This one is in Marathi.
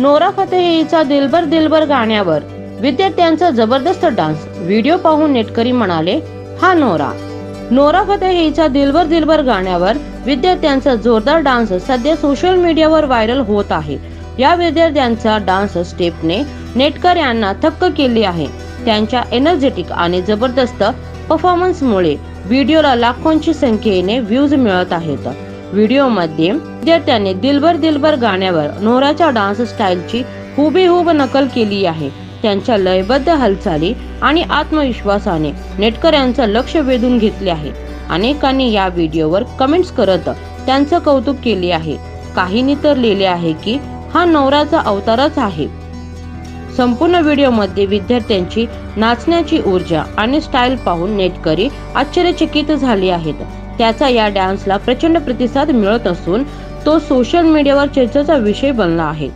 नोरा फतेहीचा दिलबर दिलबर गाण्यावर. विद्यार्थ्यांचा जबरदस्त डान्स. व्हिडिओ पाहून नेटकरी म्हणाले हा नोरा. नोरा फतेहीचा दिलबर दिलबर गाण्यावर विद्यार्थ्यांचा जोरदार डान्स सध्या सोशल मीडियावर व्हायरल होत आहे. या विद्यार्थ्यांचा डान्स स्टेपने नेटकर यांना थक्क केली आहे. त्यांच्या एनर्जेटिक आणि जबरदस्त परफॉर्मन्समुळे व्हिडिओला लाखोंची संख्येने व्ह्यूज मिळत आहेत. व्हिडिओमध्ये विद्यार्थ्यांनी दिलबर दिलबर गाण्यावर नोराच्या डान्स स्टाईलची हुबेहूब नकल केली आहे. त्यांच्या लयबद्ध हालचाली आणि आत्मविश्वासाने नेटकऱ्यांचं लक्ष वेधून घेतले आहे. अनेकांनी या व्हिडिओवर कमेंट्स करत त्यांचं कौतुक केले आहे. काहींनी तर लिहिले आहे की हा नवराचा अवतारच आहे. संपूर्ण व्हिडिओमध्ये विद्यार्थ्यांची नाचण्याची ऊर्जा आणि स्टाईल पाहून नेटकरी आश्चर्यचकित झाले आहेत. त्याचा या डान्सला प्रचंड प्रतिसाद मिळत असून तो सोशल मीडियावर चर्चेचा विषय बनला आहे.